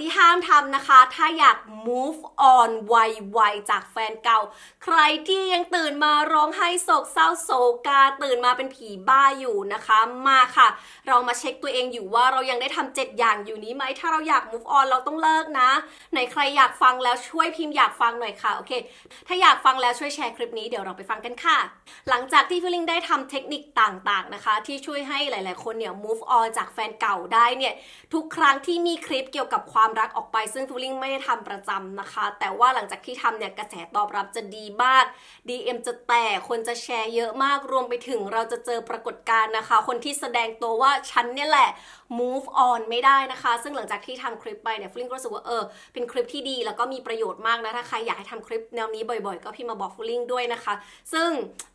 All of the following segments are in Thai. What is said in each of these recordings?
ที่ห้ามทำนะคะ ถ้าอยาก move on ไวๆจากแฟนเก่า ใครที่ยังตื่นมาร้องไห้โศกเศร้าโศกาตื่นมาเป็นผีบ้าอยู่นะคะ มาค่ะ เรามาเช็คตัวเองอยู่ว่าเรายังได้ทำเจ็ดอย่างอยู่นี้ไหม ถ้าเราอยาก move on เราต้องเลิกนะไหนใครอยากฟังแล้วช่วยพิมพ์อยากฟังหน่อยค่ะ โอเค ถ้าอยากฟังแล้วช่วยแชร์คลิปนี้เดี๋ยวเราไปฟังกันค่ะ หลังจากที่ฟิลลิงได้ทำเทคนิคต่างๆนะคะ ที่ช่วยให้หลาย ๆ คนเนี่ย move on จากแฟนเก่าได้เนี่ยทุกครั้งที่มีคลิปเกี่ยวกับความรักออกไปซึ่งฟิลลิงไม่ได้ทำประจำนะคะ แต่ว่าหลังจากที่ทำเนี่ยกระแสตอบรับจะดีมาก DM จะแตกคนจะแชร์เยอะมากรวมไปถึงเราจะเจอปรากฏการณ์นะคะ คนที่แสดงตัวว่าฉันเนี่ยแหละ move on ไม่ได้นะคะ ซึ่งหลังจากที่ทำคลิปไปเนี่ยฟิลลิงก็รู้สึกว่าเออเป็นคลิปที่ดีแล้วก็มีประโยชน์มากนะถ้าใครอยากให้ทำคลิปแนวนี้บ่อยๆ ก็พิมพ์มาบอกฟิลลิงด้วยนะคะ ซึ่ง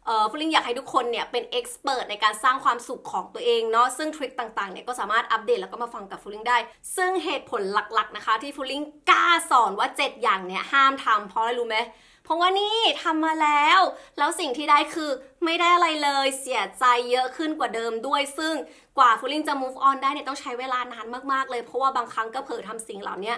เอ่อฟลิงอยากให้ทุกคนเนี่ยเป็นเอ็กซ์เพรสในการสร้างความสุขของตัวเองเนาะซึ่งทริคต่างๆเนี่ยก็สามารถอัปเดตแล้วก็มาฟังกับฟลิงได้ ซึ่งเหตุผลหลักๆนะคะที่ฟลลิงกล้าสอนว่า 7 อย่างเนี่ยห้ามทำเพราะอะไรรู้ไหมเพราะว่านี่ทำมาแล้ว แล้วสิ่งที่ได้คือไม่ได้อะไรเลยเสียใจเยอะขึ้นกว่าเดิมด้วย ซึ่งกว่าฟูลินจะ move on ได้เนี่ยต้องใช้เวลานานมากๆ เลย เพราะว่าบางครั้งก็เผลอทำสิ่งเหล่านี้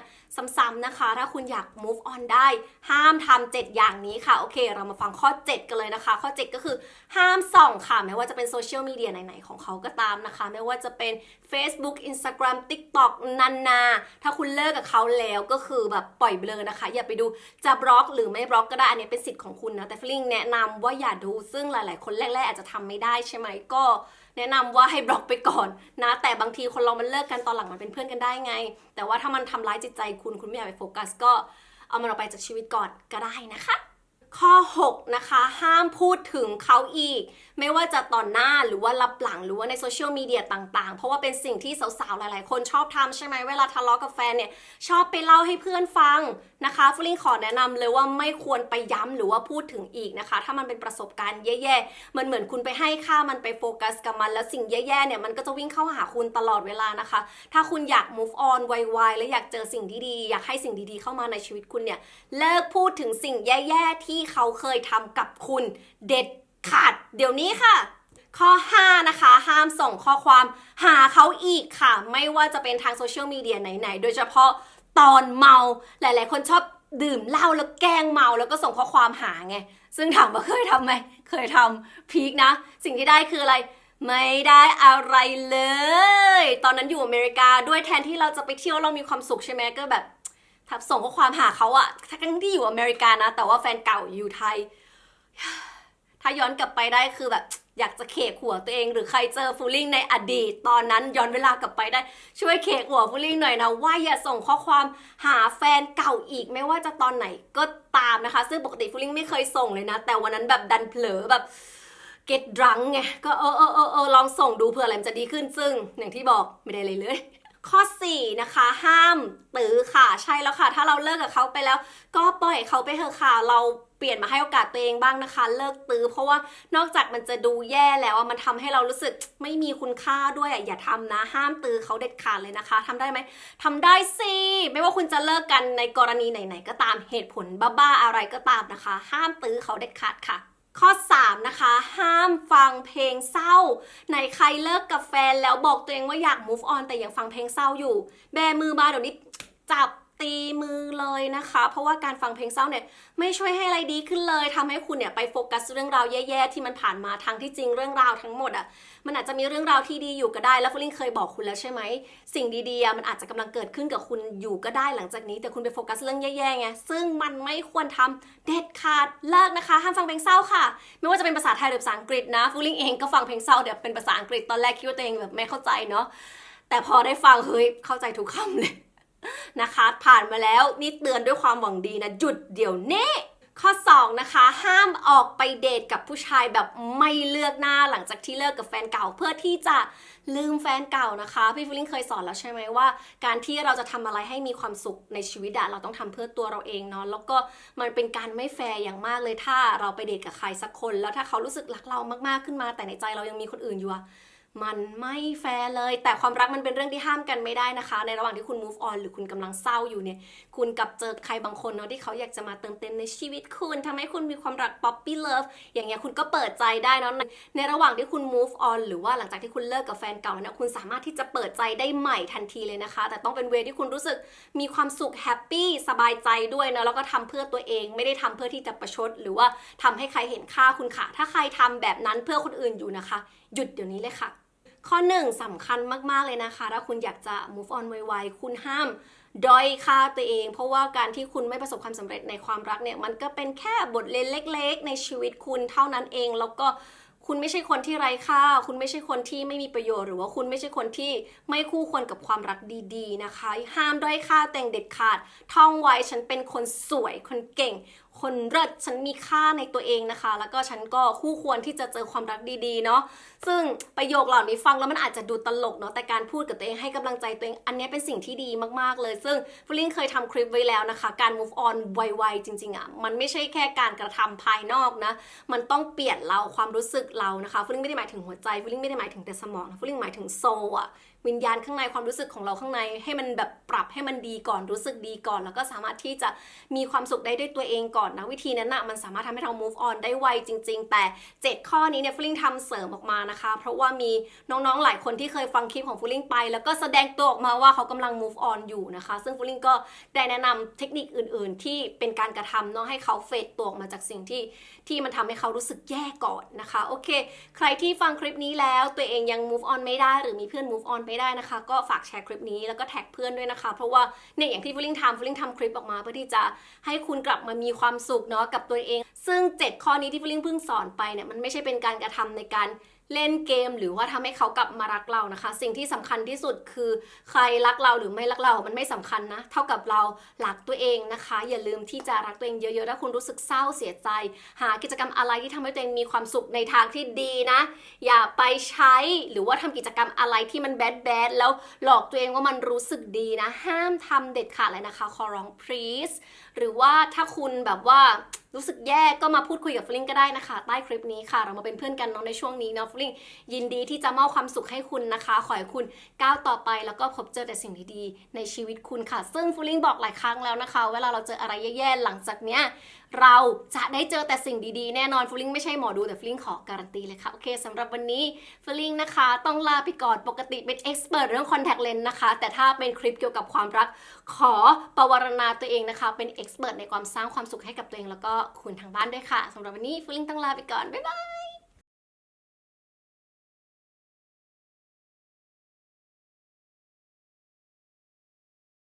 ซ้ำๆนะคะ ถ้าคุณอยาก move on ได้ ห้ามทำ7อย่างนี้ค่ะ โอเค เรามาฟังข้อ 7 กันเลยนะคะ ข้อ 7 ก็คือห้ามส่องค่ะ ไม่ว่าจะเป็นโซเชียลมีเดียไหนๆ ของเขาก็ตามนะคะ ไม่ว่าจะเป็น Facebook Instagram TikTok นันนา ถ้าคุณเลิกกับเขาแล้วก็คือแบบปล่อยเบลอนะคะ อย่าไปดูจะบล็อกหรือไม่บล็อกก็ได้ อันนี้เป็นสิทธิ์ของคุณนะ แต่ฟลิงแนะนำว่าอย่าดู ซึ่งหลาย ๆ คนแรก ๆ อาจจะทำไม่ได้ใช่ไหมก็ แนะนำว่าให้บล็อกไปก่อนนะ แต่บางทีคนเรามันเลิกกันตอนหลังมันเป็นเพื่อนกันได้ไง แต่ว่าถ้ามันทำร้ายจิตใจคุณคุณไม่อยากไปโฟกัสก็เอามันออกไปจากชีวิตก่อนก็ได้นะคะ ข้อ 6 นะคะ ห้ามพูดถึงเขาอีกไม่ว่าจะตอนหน้าหรือว่ารับหลังหรือว่าในโซเชียลมีเดียต่างๆ เพราะว่าเป็นสิ่งที่สาวๆ หลายๆ คนชอบทำใช่ไหมเวลาทะเลาะกับแฟนเนี่ยชอบไปเล่าให้เพื่อนฟังนะคะฟลิงขอแนะนำเลยว่าไม่ควรไปย้ำหรือว่าพูดถึงอีกนะคะ ถ้ามันเป็นประสบการณ์แย่ๆมันเหมือนคุณไปให้ค่ามันไปโฟกัสกับมัน แล้วสิ่งแย่ๆเนี่ยมันก็จะวิ่งเข้าหาคุณตลอดเวลานะคะ ถ้าคุณอยาก move on ไวๆและอยากเจอสิ่งดีๆอยากให้สิ่งดีๆ เข้ามาในชีวิตคุณเนี่ยเลิกพูดถึงสิ่งแย่ๆที่เขาเคยทำกับคุณเด็ด ขาดเดี๋ยวนี้ค่ะ ข้อ 5 นะคะ ห้ามส่งข้อความหาเขาอีกค่ะ ไม่ว่าจะเป็นทางโซเชียลมีเดียไหนๆ โดยเฉพาะตอนเมาหลายๆ คนชอบดื่มเหล้าแล้วแกล้งเมาแล้วก็ส่งข้อความหาไง ซึ่งถามว่าเคยทำไหม เคยทำพีคนะ สิ่งที่ได้คืออะไร ไม่ได้อะไรเลย ตอนนั้นอยู่อเมริกาด้วยแทนที่เราจะไปเที่ยวเรามีความสุขใช่ไหมก็แบบทับส่งข้อความหาเขาอะทั้งที่อยู่อเมริกานะ แต่ว่าแฟนเก่าอยู่ไทย ถ้าย้อนกลับไปได้คือแบบอยากจะเขกหัวตัวเอง หรือใครเจอฟูลลิ่งในอดีต ตอนนั้นย้อนเวลากลับไปได้ช่วยเขกหัวฟูลลิ่งหน่อยนะว่าอย่าส่งข้อความหาแฟนเก่าอีกไม่ว่าจะตอนไหนก็ตามนะคะ ซึ่งปกติฟูลลิ่งไม่เคยส่งเลยนะ แต่วันนั้นแบบดันเผลอแบบ get drunk ไงก็เออเออเออเออลองส่งดูเผื่ออะไรมันจะดีขึ้นซึ่ง อย่างที่บอกไม่ได้เลยเลยข้อ 4 นะคะ ห้ามตื้อค่ะ ใช่แล้วค่ะ ถ้าเราเลิกกับเขาไปแล้ว ก็ปล่อยเขาไปเถอะค่ะเรา ปลี่ยนมาให้โอกาสตัวเองบ้างนะคะ เลิกตื้อ เพราะว่านอกจากมันจะดูแย่แล้วมันทำให้เรารู้สึกไม่มีคุณค่าด้วยอะอย่าทำนะ ห้ามตื้อเขาเด็ดขาดเลยนะคะทำได้ไหมทำได้สิไม่ว่าคุณจะเลิกกันในกรณีไหนๆก็ตามเหตุผลบ้าๆอะไรก็ตามนะคะ ห้ามตื้อเขาเด็ดขาดค่ะข้อ 3 นะคะ ห้ามฟังเพลงเศร้าไหนใครเลิกกับแฟนแล้วบอกตัวเองว่าอยาก move on แต่ยังฟังเพลงเศร้าอยู่ แบมือมาเดี๋ยวนี้จับ ตีมือเลยนะคะ เพราะว่าการฟังเพลงเศร้าเนี่ยไม่ช่วยให้อะไรดีขึ้นเลยทำให้คุณเนี่ยไปโฟกัสเรื่องราวแย่ๆที่มันผ่านมาทางที่จริงเรื่องราวทั้งหมดอะ่ะมันอาจจะมีเรื่องราวที่ดีอยู่ก็ได้ แล้วฟลิงเคยบอกคุณแล้วใช่ไหมสิ่งดีๆมันอาจจะกำลังเกิดขึ้นกับคุณอยู่ก็ได้หลังจากนี้ แต่คุณไปโฟกัสเรื่องแย่ๆไงซึ่งมันไม่ควรทำเด็ดขาดเลิกนะคะห้ามฟังเพลงเศร้าค่ะ ไม่ว่าจะเป็นภาษาไทยหรือภาษาอังกฤษนะฟลิงเองก็ฟังเพลงเศร้าเดี๋ยวเป็นภาษาอังกฤษตอนแรกคิดว่าตัวเองแบบไม่เข้าใจเนาะแต่พอได้ฟังเฮ้ยเข้าใจทุกคำเลย นะคะ ผ่านมาแล้วนี่เตือนด้วยความหวังดีนะ หยุดเดี๋ยวนี้ข้อ 2 นะคะ ห้ามออกไปเดทกับผู้ชายแบบไม่เลือกหน้าหลังจากที่เลิกกับแฟนเก่า เพื่อที่จะลืมแฟนเก่านะคะ พี่ฟิลลิ่งเคยสอนแล้วใช่ไหมว่า การที่เราจะทำอะไรให้มีความสุขในชีวิตอะเราต้องทำเพื่อตัวเราเองเนาะแล้วก็มันเป็นการไม่แฟร์อย่างมากเลยถ้าเราไปเดทกับใครสักคน แล้วถ้าเขารู้สึกรักเรามากๆขึ้นมา แต่ในใจเรายังมีคนอื่นอยู่อะ มันไม่แฟร์เลย แต่ความรักมันเป็นเรื่องที่ห้ามกันไม่ได้นะคะ ในระหว่างที่คุณ move on หรือคุณกำลังเศร้าอยู่เนี่ย คุณกลับเจอใครบางคนเนาะที่เขาอยากจะมาเติมเต็มในชีวิตคุณทำให้คุณมีความรัก poppy love อย่างเงี้ยคุณก็เปิดใจได้เนาะในระหว่างที่คุณ move on หรือว่าหลังจากที่คุณเลิกกับแฟนเก่าแล้วเนะคุณสามารถที่จะเปิดใจได้ใหม่ทันทีเลยนะคะ แต่ต้องเป็นเวที่คุณรู้สึกมีความสุขแฮปปี้สบายใจด้วยนะแล้วก็ทำเพื่อตัวเองไม่ได้ทำเพื่อที่จะประชด หรือว่าทำให้ใครเห็นค่าคุณค่ะถ้าใครทำแบบนั้นเพื่อคนอื่นอยู่นะคะ หยุดเดี๋ยวนี้เลยค่ะ ข้อหนึ่งสำคัญมากๆเลยนะคะ ถ้าคุณอยากจะ move on ไวๆ คุณห้ามด้อยค่าตัวเอง เพราะว่าการที่คุณไม่ประสบความสำเร็จในความรักเนี่ย มันก็เป็นแค่บทเรียนเล็ก ๆ ในชีวิตคุณเท่านั้นเอง แล้วก็คุณไม่ใช่คนที่ไร้ค่า คุณไม่ใช่คนที่ไม่มีประโยชน์ หรือว่าคุณไม่ใช่คนที่ไม่คู่ควรกับความรักดีๆนะคะ ห้ามด้อยค่าแตัวเองเด็ดขาด ท่องไว้ฉันเป็นคนสวยคนเก่ง คนเลิศฉันมีค่าในตัวเองนะคะ แล้วก็ฉันก็คู่ควรที่จะเจอความรักดีๆเนาะซึ่งประโยคเหล่านี้ฟังแล้วมันอาจจะดูตลกเนาะแต่การพูดกับตัวเองให้กำลังใจตัวเองอันนี้เป็นสิ่งที่ดีมากๆเลย ซึ่งฟลิงเคยทำคลิปไว้แล้วนะคะ การ move on ไวๆจริงๆอะ่ะมันไม่ใช่แค่การกระทำภายนอกนะ มันต้องเปลี่ยนเราความรู้สึกเรานะคะฟลิงไม่ได้หมายถึงหัวใจฟลิงไม่ได้หมายถึงแต่สมองฟลิงหมายถึงโซลอะ วิญญาณข้างในความรู้สึกของเราข้างใน ให้มันแบบปรับให้มันดีก่อนรู้สึกดีก่อน แล้วก็สามารถที่จะมีความสุขได้ด้วยตัวเองก่อนนะวิธีนั้นนะมันสามารถทำให้เรา move on ได้ไวจริง ๆ แต่ 7 ข้อนี้เนี่ยฟลิงทำเสริมออกมานะคะ เพราะว่ามีน้องๆหลายคนที่เคยฟังคลิปของฟลิงไป แล้วก็แสดงตัวออกมาว่าเขากำลัง move on อยู่นะคะ ซึ่งฟลิงก็ได้แนะนำเทคนิคอื่น ๆ ที่เป็นการกระทำเนาะให้เขาเฟดตัวออกมาจากสิ่งที่ที่มันทำให้เขารู้สึกแย่ก่อนนะคะโอเค ใครที่ฟังคลิปนี้แล้วตัวเองยัง move on ไม่ได้ หรือมีเพื่อน move on ไม่ได้นะคะ ก็ฝากแชร์คลิปนี้แล้วก็แท็กเพื่อนด้วยนะคะ เพราะว่าเนี่ยอย่างที่ฟลิงทำฟลิงทำคลิปออกมา เพื่อที่จะให้คุณกลับมามีความสุขเนาะกับตัวเอง ซึ่ง 7 ข้อนี้ที่ฟลิงเพิ่งสอนไปเนี่ยมันไม่ใช่เป็นการกระทำในการ เล่นเกมหรือว่าทำให้เขากลับมารักเรานะคะ สิ่งที่สำคัญที่สุดคือใครรักเราหรือไม่รักเรามันไม่สำคัญนะ เท่ากับเรารักตัวเองนะคะ อย่าลืมที่จะรักตัวเองเยอะๆถ้าคุณรู้สึกเศร้าเสียใจ หากิจกรรมอะไรที่ทำให้ตัวเองมีความสุขในทางที่ดีนะ อย่าไปใช้หรือว่าทำกิจกรรมอะไรที่มันแบดแบดแล้วหลอกตัวเองว่ามันรู้สึกดีนะ ห้ามทำเด็ดขาดเลยนะคะขอร้อง please หรือว่าถ้าคุณแบบว่า รู้สึกแย่ก็มาพูดคุยกับฟลิงก็ได้นะคะ ใต้คลิปนี้ค่ะ เรามาเป็นเพื่อนกันเนาะในช่วงนี้เนาะฟลิงยินดีที่จะมอบความสุขให้คุณนะคะ ขอให้คุณก้าวต่อไปแล้วก็พบเจอแต่สิ่งดีๆในชีวิตคุณค่ะ ซึ่งฟลิงบอกหลายครั้งแล้วนะคะ เวลาเราเจออะไรแย่ๆหลังจากเนี้ย เราจะได้เจอแต่สิ่งดีๆ แน่นอนฟลิงไม่ใช่หมอดูแต่ฟลิงขอการันตีเลยค่ะ โอเคสำหรับวันนี้ฟลิงนะคะ ต้องลาไปก่อนปกติเป็นเอ็กซ์เพรสเรื่องคอนแทคเลนส์นะคะ แต่ถ้าเป็นคลิปเกี่ยวกับความรัก ขอประวารณาตัวเองนะคะ เป็นเอ็กซ์เพรสในความสร้างความสุขให้กับตัวเองแล้วก็คุณทางบ้านด้วยค่ะสำหรับวันนี้ฟลิงต้องลาไปก่อนบ๊ายบาย